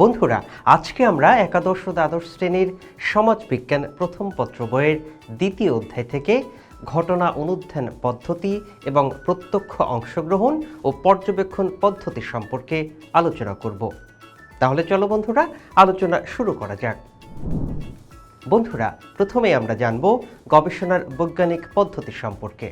বন্ধুরা, আজকে আমরা একাদশ ও দ্বাদশ শ্রেণির সমাজবিজ্ঞান প্রথম পত্র বইয়ের দ্বিতীয় অধ্যায় থেকে ঘটনা অনুধ্যান পদ্ধতি এবং প্রত্যক্ষ অংশগ্রহণ ও পর্যবেক্ষণ পদ্ধতি সম্পর্কে আলোচনা করব। তাহলে চলো বন্ধুরা, আলোচনা শুরু করা যাক। বন্ধুরা, প্রথমে আমরা জানব গবেষণার বৈজ্ঞানিক পদ্ধতি সম্পর্কে।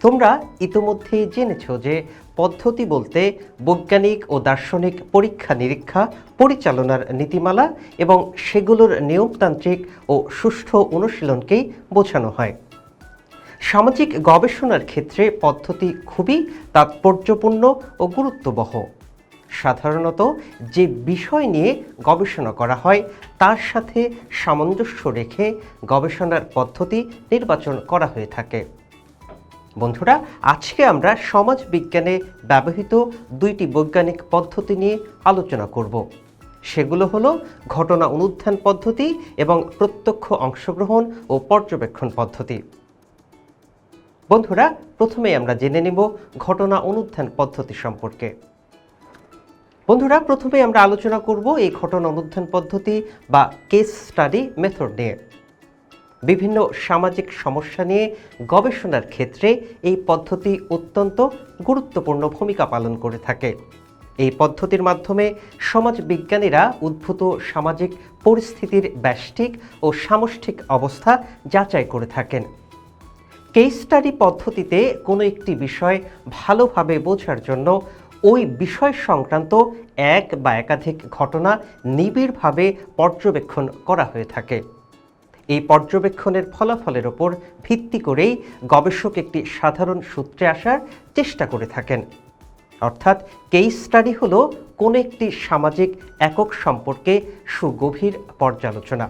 তোমরা ইতোমধ্যেই জেনেছ যে পদ্ধতি বলতে বৈজ্ঞানিক ও দার্শনিক পরীক্ষা নিরীক্ষা, পরিচালনার নীতিমালা এবং সেগুলোর নিয়মতান্ত্রিক ও সুষ্ঠু অনুশীলনকেই বোঝানো হয়। সামাজিক গবেষণার ক্ষেত্রে পদ্ধতি খুবই তাৎপর্যপূর্ণ ও গুরুত্ববহ। সাধারণত যে বিষয় নিয়ে গবেষণা করা হয়, তার সাথে সামঞ্জস্য রেখে গবেষণার পদ্ধতি নির্বাচন করা হয়ে থাকে। বন্ধুরা, আজকে আমরা সমাজ বিজ্ঞানে ব্যবহৃত দুইটি বৈজ্ঞানিক পদ্ধতি নিয়ে আলোচনা করব। সেগুলো হলো ঘটনা অনুধ্যান পদ্ধতি এবং প্রত্যক্ষ অংশগ্রহণ ও পর্যবেক্ষণ পদ্ধতি। বন্ধুরা, প্রথমেই আমরা জেনে নেব ঘটনা অনুধ্যান পদ্ধতি সম্পর্কে। বন্ধুরা প্রথমে আমরা আলোচনা করব এই ঘটনা অনুধ্যান পদ্ধতি বা কেস স্টাডি মেথড নিয়ে। বিভিন্ন সামাজিক সমস্যা নিয়ে গবেষণার ক্ষেত্রে এই পদ্ধতি অত্যন্ত গুরুত্বপূর্ণ ভূমিকা পালন করে থাকে। এই পদ্ধতির মাধ্যমে সমাজ বিজ্ঞানীরা উদ্ভূত সামাজিক পরিস্থিতির ব্যষ্টিক ও সামষ্টিক অবস্থা যাচাই করে থাকেন। কেস স্টাডি পদ্ধতিতে কোনো একটি বিষয় ভালোভাবে বোঝার জন্য ওই বিষয় সংক্রান্ত এক বা একাধিক ঘটনা নিবিড়ভাবে পর্যবেক্ষণ করা হয়ে থাকে। এই পর্যবেক্ষণের ফলাফলের ওপর ভিত্তি করেই গবেষক একটি সাধারণ সূত্রে আসার চেষ্টা করে থাকেন। অর্থাৎ কেস স্টাডি হল কোনো একটি সামাজিক একক সম্পর্কে সুগভীর পর্যালোচনা।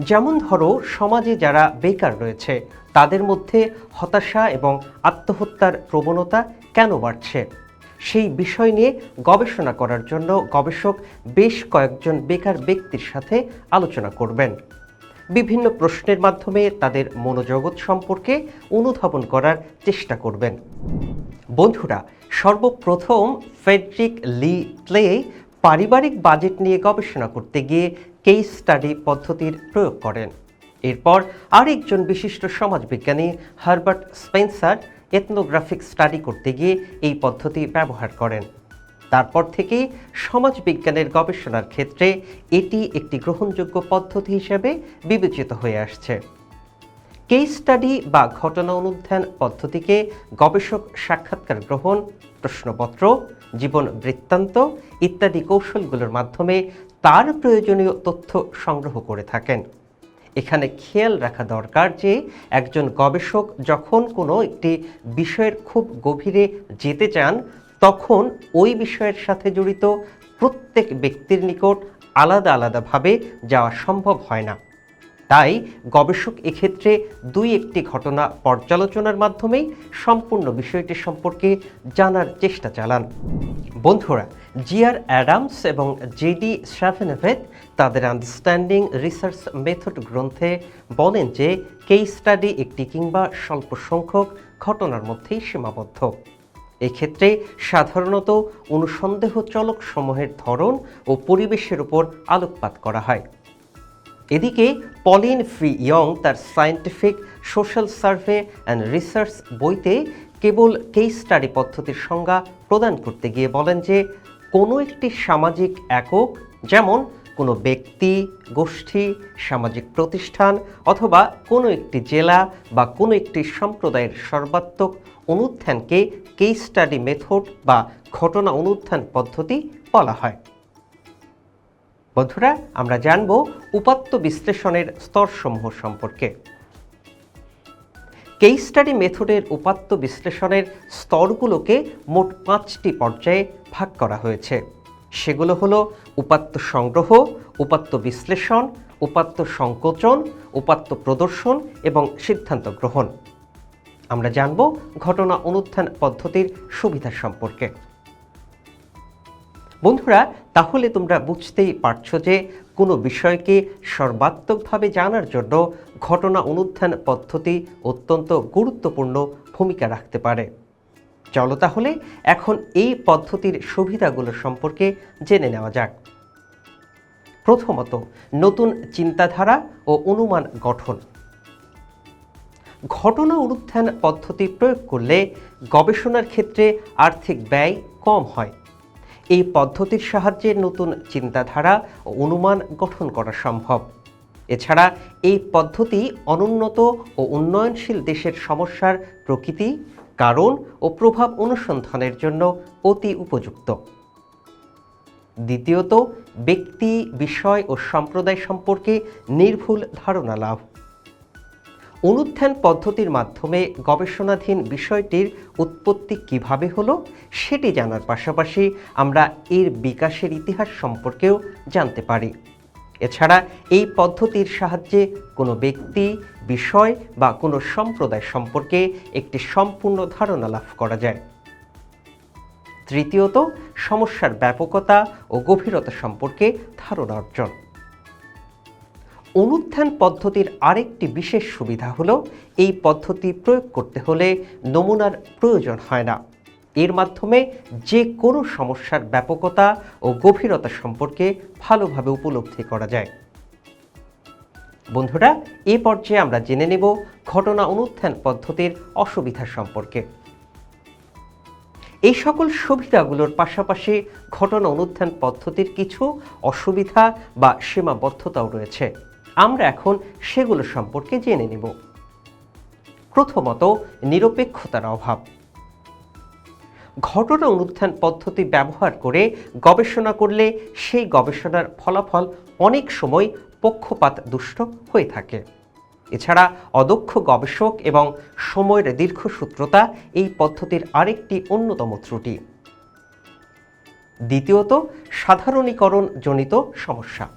যেমন ধরো, সমাজে যারা বেকার রয়েছে, তাদের মধ্যে হতাশা এবং আত্মহত্যার প্রবণতা কেন বাড়ছে? সেই বিষয় নিয়ে গবেষণা করার জন্য গবেষক বেশ কয়েকজন বেকার ব্যক্তির সাথে আলোচনা করবেন। বিভিন্ন প্রশ্নের মাধ্যমে তাদের মনোজগৎ সম্পর্কে অনুধাবন করার চেষ্টা করবেন। বন্ধুরা, সর্বপ্রথম ফেডরিক লি ক্লে পারিবারিক বাজেট নিয়ে গবেষণা করতে গিয়ে কেস স্টাডি পদ্ধতির প্রয়োগ করেন। এরপর আরেকজন বিশিষ্ট সমাজবিজ্ঞানী, হারবার্ট স্পেন্সার এথনোগ্রাফিক স্টাডি করতে গিয়ে এই পদ্ধতি ব্যবহার করেন। তারপর থেকে সমাজবিজ্ঞানের গবেষণার ক্ষেত্রে এটি একটি গ্রহণযোগ্য পদ্ধতি হিসেবে বিবেচিত হয়ে আসছে। কেস স্টাডি বা ঘটনা অনুধ্যান পদ্ধতিকে গবেষক সাক্ষাৎকার গ্রহণ, প্রশ্নপত্র, জীবন বৃত্তান্ত ইত্যাদি কৌশলগুলোর মাধ্যমে তার প্রয়োজনীয় তথ্য সংগ্রহ করে থাকেন। এখানে খেয়াল রাখা দরকার যে একজন গবেষক যখন কোনো একটি বিষয়ের খুব গভীরে যেতে চান তখন ওই বিষয়ের সাথে জড়িত প্রত্যেক ব্যক্তির নিকট আলাদা আলাদাভাবে যাওয়া সম্ভব হয় না। তাই গবেষক এক্ষেত্রে দুই একটি ঘটনা পর্যালোচনার মাধ্যমেই সম্পূর্ণ বিষয়টি সম্পর্কে জানার চেষ্টা চালান। বন্ধুরা জিআর অ্যাডামস এবং জেডি শ্রাভেনেভেদ তাদের আন্ডারস্ট্যান্ডিং রিসার্চ মেথড গ্রন্থে বলেন যে কেস স্টাডি একটি কিংবা স্বল্প সংখ্যক ঘটনার মধ্যেই সীমাবদ্ধ। এক্ষেত্রে সাধারণত অনুসন্দেহজনক সমূহের ধরন ও পরিবেশের উপর আলোকপাত করা হয়। এদিকে, পলিন ফ্রি ইয়ং তার scientific social survey and research বইতে কেবল কেস স্টাডি পদ্ধতির সংজ্ঞা প্রদান করতে গিয়ে বলেন যে, কোনো একটি সামাজিক একক, যেমন কোনো ব্যক্তি, গোষ্ঠী, সামাজিক প্রতিষ্ঠান অথবা কোনো একটি জেলা বা কোনো একটি সম্প্রদায়ের সর্বাত্মক অনুত্থানকে কেস স্টাডি মেথড বা ঘটনা অনুত্থান পদ্ধতি বলা হয়। বন্ধুরা, আমরা জানব উপাত্ত বিশ্লেষণের স্তরসমূহ সম্পর্কে। কেস স্টাডি মেথডের উপাত্ত বিশ্লেষণের স্তরগুলোকে মোট পাঁচটি পর্যায়ে ভাগ করা হয়েছে। সেগুলো হলো উপাত্ত সংগ্রহ, উপাত্ত বিশ্লেষণ, উপাত্ত সংকোচন, উপাত্ত প্রদর্শন এবং সিদ্ধান্ত গ্রহণ। আমরা জানব ঘটনা অনুত্থান পদ্ধতির সুবিধা সম্পর্কে। বন্ধুরা, তাহলে তোমরা বুঝতেই পারছ যে কোনো বিষয়কে সর্বাত্মকভাবে জানার জন্য ঘটনা অনুত্থান পদ্ধতি অত্যন্ত গুরুত্বপূর্ণ ভূমিকা রাখতে পারে। চলো তাহলে এখন এই পদ্ধতির সুবিধাগুলো সম্পর্কে জেনে নেওয়া যাক। প্রথমত, নতুন চিন্তাধারা ও অনুমান গঠন। ঘটনা অনুত্থান পদ্ধতি প্রয়োগ করলে গবেষণার ক্ষেত্রে আর্থিক ব্যয় কম হয়। এই পদ্ধতির সাহায্যে নতুন চিন্তাধারা ও অনুমান গঠন করা সম্ভব। এছাড়া এই পদ্ধতি অনুন্নত ও উন্নয়নশীল দেশের সমস্যার প্রকৃতি কারণ ও প্রভাব অনুসন্ধানের জন্য অতি উপযুক্ত। দ্বিতীয়ত, ব্যক্তি, বিষয় ও সম্প্রদায় সম্পর্কে নির্ভুল ধারণা লাভ। অনুত্থান পদ্ধতির মাধ্যমে গবেষণাধীন বিষয়টির উৎপত্তি কীভাবে হলো সেটি জানার পাশাপাশি আমরা এর বিকাশের ইতিহাস সম্পর্কেও জানতে পারি। এছাড়া এই পদ্ধতির সাহায্যে কোনো ব্যক্তি, বিষয় বা কোনো সম্প্রদায় সম্পর্কে একটি সম্পূর্ণ ধারণা লাভ করা যায়। তৃতীয়ত, সমস্যার ব্যাপকতা ও গভীরতা সম্পর্কে ধারণা অর্জন। অনুত্থান পদ্ধতির আরেকটি বিশেষ সুবিধা হলো, এই পদ্ধতি প্রয়োগ করতে হলে নমুনার প্রয়োজন হয় না। এর মাধ্যমে যে কোনো সমস্যার ব্যাপকতা ও গভীরতা সম্পর্কে ভালোভাবে উপলব্ধি করা যায়। বন্ধুরা, এ পর্যায়ে আমরা জেনে নেব ঘটনা অনুত্থান পদ্ধতির অসুবিধা সম্পর্কে। এই সকল সুবিধাগুলোর পাশাপাশি ঘটনা অনুত্থান পদ্ধতির কিছু অসুবিধা বা সীমাবদ্ধতাও রয়েছে। আমরা এখন সেগুলো সম্পর্কে জেনে নেব। প্রথমত, নিরপেক্ষতার অভাব। ঘটনা অনুত্থান পদ্ধতি ব্যবহার করে গবেষণা করলে সেই গবেষণার ফলাফল অনেক সময় পক্ষপাত দুষ্ট হয়ে থাকে। এছাড়া অদক্ষ গবেষক এবং সময়ের দীর্ঘসূত্রতা এই পদ্ধতির আরেকটি অন্যতম ত্রুটি। দ্বিতীয়ত সাধারণীকরণ জনিত সমস্যা।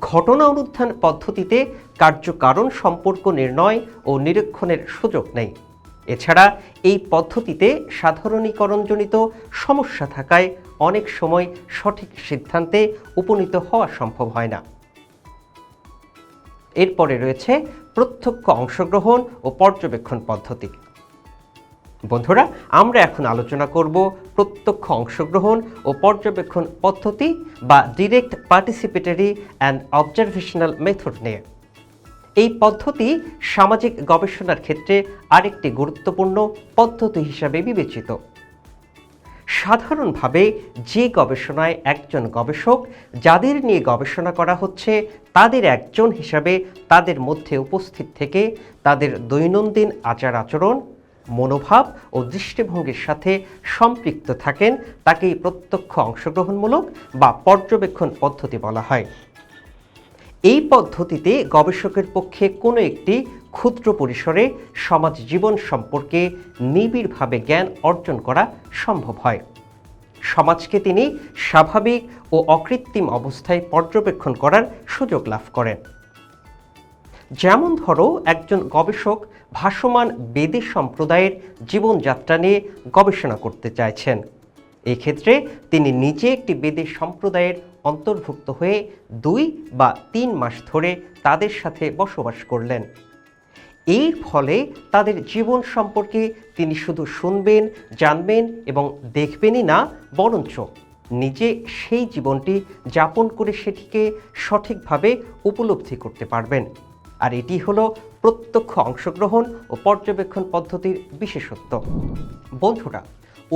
ঘটনা অনুত্থান পদ্ধতিতে কার্যকারণ সম্পর্ক নির্ণয় ও নিরীক্ষণের সুযোগ নেই। এছাড়া এই পদ্ধতিতে সাধারণীকরণজনিত সমস্যা থাকায় অনেক সময় সঠিক সিদ্ধান্তে উপনীত হওয়া সম্ভব হয় না। এরপরে রয়েছে প্রত্যক্ষ অংশগ্রহণ ও পর্যবেক্ষণ পদ্ধতি। বন্ধুরা, আমরা এখন আলোচনা করব প্রত্যক্ষ অংশগ্রহণ ও পর্যবেক্ষণ পদ্ধতি বা direct participatory and observational method নিয়ে। এই পদ্ধতি সামাজিক গবেষণার ক্ষেত্রে আরেকটি গুরুত্বপূর্ণ পদ্ধতি হিসাবে বিবেচিত। সাধারণভাবে যে গবেষণায় একজন গবেষক যাদের নিয়ে গবেষণা করা হচ্ছে, তাদের একজন হিসাবে তাদের মধ্যে উপস্থিত থেকে তাদের দৈনন্দিন আচার আচরণ, মনোভাব ও দৃষ্টিভঙ্গির সাথে সম্পৃক্ত থাকেন, তাকেই প্রত্যক্ষ অংশগ্রহণমূলক বা পর্যবেক্ষণ পদ্ধতি বলা হয়। এই পদ্ধতিতে গবেষকের পক্ষে কোনো একটি ক্ষুদ্র পরিসরে সমাজ জীবন সম্পর্কে নিবিড়ভাবে জ্ঞান অর্জন করা সম্ভব হয়। সমাজকে তিনি স্বাভাবিক ও অকৃত্রিম অবস্থায় পর্যবেক্ষণ করার সুযোগ লাভ করেন। যেমন ধরো, একজন গবেষক ভাসমান বেদী সম্প্রদায়ের জীবনযাত্রা নিয়ে গবেষণা করতে চাইছেন। এক্ষেত্রে তিনি নিজে একটি বেদী সম্প্রদায়ের অন্তর্ভুক্ত হয়ে দুই বা তিন মাস ধরে তাদের সাথে বসবাস করলেন। এর ফলে তাদের জীবন সম্পর্কে তিনি শুধু শুনবেন, জানবেন এবং দেখবেনই না, বরঞ্চ নিজে সেই জীবনটি যাপন করে সেটিকে সঠিকভাবে উপলব্ধি করতে পারবেন। আর এটি হলো প্রত্যক্ষ অংশগ্রহণ ও পর্যবেক্ষণ পদ্ধতির বিশেষত্ব। বন্ধুরা,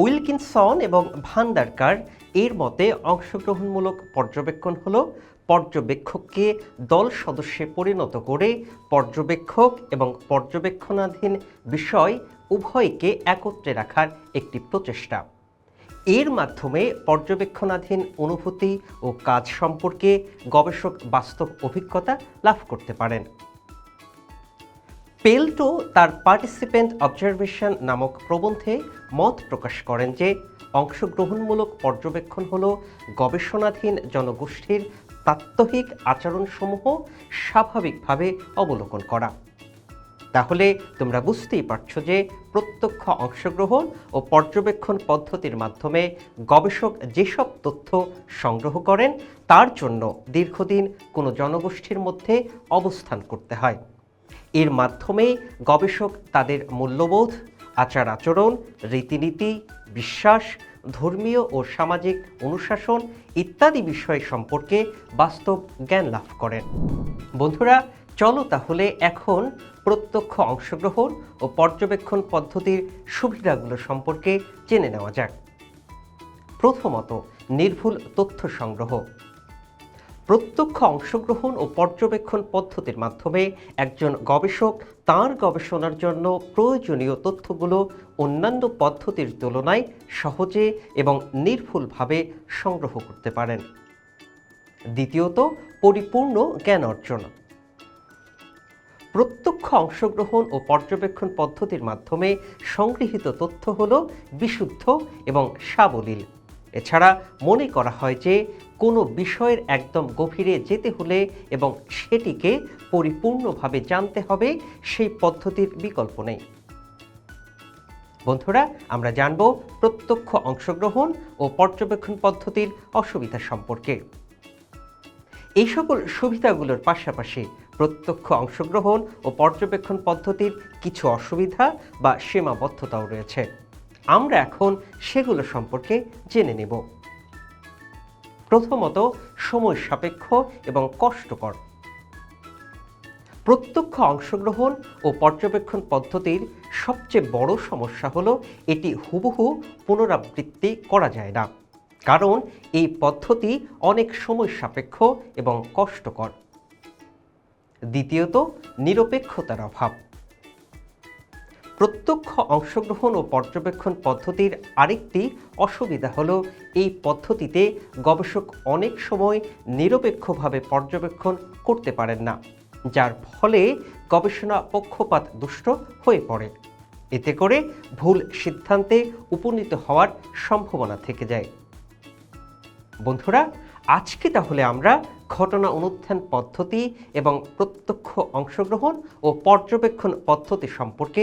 উইলকিনসন এবং ভান্ডারকার এর মতে অংশগ্রহণমূলক পর্যবেক্ষণ হল পর্যবেক্ষককে দল সদস্যে পরিণত করে পর্যবেক্ষক এবং পর্যবেক্ষণাধীন বিষয় উভয়কে একত্রে রাখার একটি প্রচেষ্টা। এর মাধ্যমে পর্যবেক্ষণাধীন অনুভূতি ও কাজ সম্পর্কে গবেষক বাস্তব অভিজ্ঞতা লাভ করতে পারেন। পেল্টো তার পার্টিসিপেন্ট অবজারভেশন নামক প্রবন্ধে মত প্রকাশ করেন যে অংশগ্রহণমূলক পর্যবেক্ষণ হল গবেষণাধীন জনগোষ্ঠীর তাত্ত্বিক আচরণসমূহ স্বাভাবিকভাবে অবলোকন করা। তাহলে তোমরা বুঝতেই পারছ যে প্রত্যক্ষ অংশগ্রহণ ও পর্যবেক্ষণ পদ্ধতির মাধ্যমে গবেষক যেসব তথ্য সংগ্রহ করেন, তার জন্য দীর্ঘদিন কোনো জনগোষ্ঠীর মধ্যে অবস্থান করতে হয়। এর মাধ্যমে গবেষক তাদের মূল্যবোধ আচার আচরণ, রীতিনীতি, বিশ্বাস, ধর্মীয় ও সামাজিক অনুশাসন ইত্যাদি বিষয় সম্পর্কে বাস্তব জ্ঞান লাভ করেন। বন্ধুরা, চলো তাহলে এখন প্রত্যক্ষ অংশগ্রহণ ও পর্যবেক্ষণ পদ্ধতির সুবিধাগুলো সম্পর্কে জেনে নেওয়া যাক। প্রথমত, নির্ভুল তথ্য সংগ্রহ। প্রত্যক্ষ অংশগ্রহণ ও পর্যবেক্ষণ পদ্ধতির মাধ্যমে একজন গবেষক তার গবেষণার জন্য প্রয়োজনীয় তথ্যগুলো অন্যান্য পদ্ধতির তুলনায় সহজে এবং নির্ভুলভাবে সংগ্রহ করতে পারেন। দ্বিতীয়ত, পরিপূর্ণ জ্ঞান অর্জন। প্রত্যক্ষ অংশগ্রহণ ও পর্যবেক্ষণ পদ্ধতির মাধ্যমে সংগৃহীত তথ্য হল বিশুদ্ধ এবং সাবলীল। এছাড়া মনে করা হয় যে কোনো বিষয়ের একদম গভীরে যেতে হলে এবং সেটিকে পরিপূর্ণভাবে জানতে হবে সেই পদ্ধতির বিকল্প নেই। বন্ধুরা, আমরা জানব প্রত্যক্ষ অংশগ্রহণ ও পর্যবেক্ষণ পদ্ধতির অসুবিধা সম্পর্কে। এই সকল সুবিধাগুলোর পাশাপাশি প্রত্যক্ষ অংশগ্রহণ ও পর্যবেক্ষণ পদ্ধতির কিছু অসুবিধা বা সীমাবদ্ধতাও রয়েছে। আমরা এখন সেগুলো সম্পর্কে জেনে নেব। প্রথমত, সময় সাপেক্ষ এবং কষ্টকর। প্রত্যক্ষ অংশগ্রহণ ও পর্যবেক্ষণ পদ্ধতির সবচেয়ে বড় সমস্যা হলো, এটি হুবহু পুনরাবৃত্তি করা যায় না। কারণ, এই পদ্ধতি অনেক সময় সাপেক্ষ এবং কষ্টকর। দ্বিতীয়ত, নিরপেক্ষতার অভাব। প্রত্যক্ষ অংশগ্রহণ ও পর্যবেক্ষণ পদ্ধতির আরেকটি অসুবিধা হলো এই পদ্ধতিতে গবেষক অনেক সময় নিরপেক্ষভাবে পর্যবেক্ষণ করতে পারেন না, যার ফলে গবেষণা পক্ষপাত দুষ্ট হয়ে পড়ে। এতে করে ভুল সিদ্ধান্তে উপনীত হওয়ার সম্ভাবনা থেকে যায়। বন্ধুরা, আজকে তাহলে আমরা ঘটনা অনুত্থান পদ্ধতি এবং প্রত্যক্ষ অংশগ্রহণ ও পর্যবেক্ষণ পদ্ধতি সম্পর্কে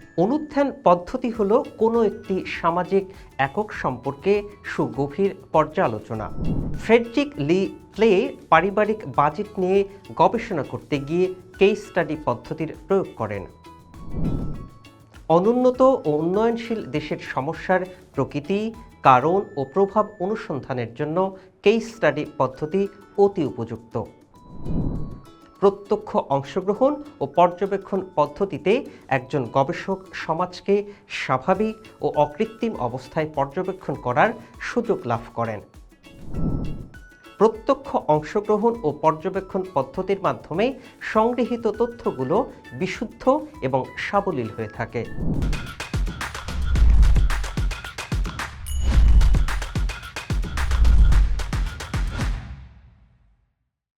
অনুধ্যান পদ্ধতি হলো কোনো একটি সামাজিক একক সম্পর্কে সুগভীর পর্যালোচনা। ফ্রেডরিক লি প্লে পারিবারিক বাজেট নিয়ে গবেষণা করতে গিয়ে কেস স্টাডি পদ্ধতির প্রয়োগ করেন। অনুন্নত ও উন্নয়নশীল দেশের সমস্যার প্রকৃতি, কারণ ও প্রভাব অনুসন্ধানের জন্য কেস স্টাডি পদ্ধতি অতি উপযুক্ত। প্রত্যক্ষ অংশগ্রহণ ও পর্যবেক্ষণ পদ্ধতিতে একজন গবেষক সমাজকে স্বাভাবিক ও অকৃত্রিম অবস্থায় পর্যবেক্ষণ করার সুযোগ লাভ করেন। প্রত্যক্ষ অংশগ্রহণ ও পর্যবেক্ষণ পদ্ধতির মাধ্যমে সংগৃহীত তথ্যগুলো বিশুদ্ধ এবং সাবলীল হয়ে থাকে।